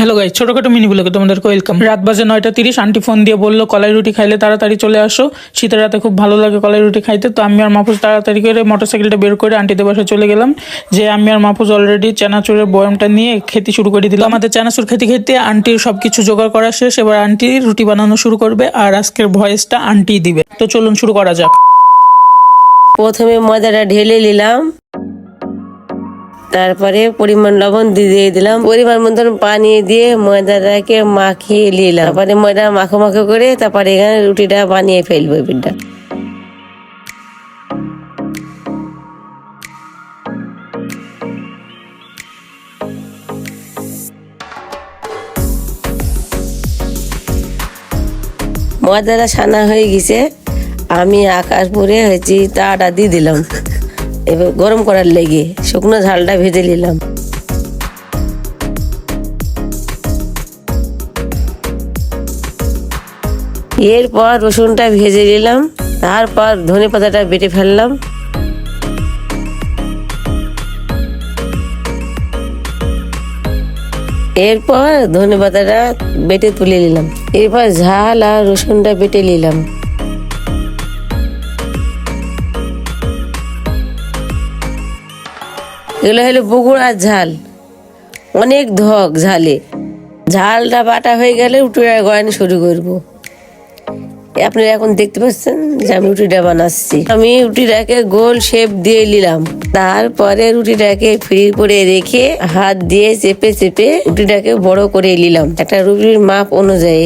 Hello guy ছোটখাটো mini ব্লগে তোমাদেরকে ওয়েলকাম রাত বাজে নয়টা তিরিশ আন্টি ফোন দিয়ে বলল, কলাই রুটি খাইলে তাড়াতাড়ি চলে আসো। শীতের রাতে খুব ভালো লাগে কলাই রুটি খাইতে। তো আমি আর মাহফুজ তাড়াতাড়ি করে মোটরসাইকেলটা বের করে আন্টিদের বাসায় চলে গেলাম। যে আমি আর মাহফুজ অলরেডি চানাচুরের বয়ামটা নিয়ে খেতে শুরু করে দিলাম। আমাদের চানাচুর খেতে খেতে আন্টির সবকিছু জোগাড় করা শেষ। এবার আন্টি রুটি বানানো শুরু করবে আর আজকের ভয়েসটা আন্টি দিবে। তো চলুন শুরু করা যাক। প্রথমে ময়দাটা ঢেলে নিলাম। তারপরে পরিমাণ লবণ দিয়ে দিলাম। পরিমাণ মতন পানি দিয়ে ময়দাটাকে মাখিয়ে নিলাম। তারপরে ময়দা মাখো মাখো করে তারপরে এখানে রুটিটা বানিয়ে ফেলব পিঠটা ময়দাটা ছানা হয়ে গেছে। আমি আকাশপুরে হয়েছি তাটা দিয়ে দিলাম। এবার গরম করার লেগে শুকনো ঝালটা ভেজে নিলাম। এরপর রসুনটা ভেজে নিলাম, তারপর ধনে পাতাটা বেটে ফেললাম। এরপর ধনে পাতাটা বেটে তুলে নিলাম। এরপর ঝাল আর রসুনটা বেটে নিলাম। এগুলো হলো বগুড়ার ঝাল। অনেক ধক ঝালে। ঝালটা বাটা হয়ে গেলে উটুটা গড়ানো শুরু করব। আপনারা এখন দেখতে পাচ্ছেন যে আমি রুটিটা বানাচ্ছি। আমি রুটিটাকে গোল শেপ দিয়ে নিলাম। তারপরে রুটিটাকে ফ্রি করে রেখে হাত দিয়ে চেপে চেপে রুটিটাকে বড় করে নিলাম। একটা রুটির মাপ অনুযায়ী।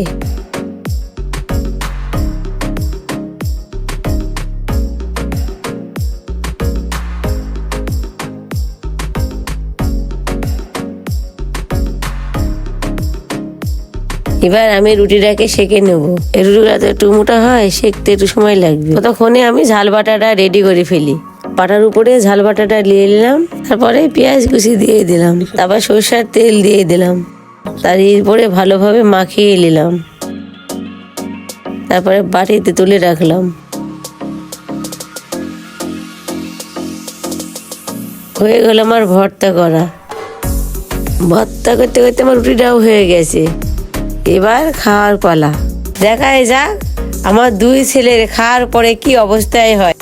এবার আমি রুটিটাকে সেকে নেব। রুটিটা তো একটু মোটা হয়, সেকতে একটু সময় লাগবে। ততক্ষণে আমি ঝাল বাটাটা রেডি করে ফেলি। বাটার উপরে ঝাল বাটাটা নিয়ে নিলাম, তারপরে পেঁয়াজ কুচি দিয়ে দিলাম, তারপর সরষার তেল দিয়ে দিলাম, তার এরপরে ভালোভাবে মাখিয়ে নিলাম, তারপরে বাটিতে তুলে রাখলাম। হয়ে গেল আমার ভর্তা করা। ভর্তা করতে করতে আমার রুটিটাও হয়ে গেছে। এবার খাওয়ার পালা। দেখায় যাক আমার দুই ছেলের খাওয়ার পরে কি অবস্থায় হয়।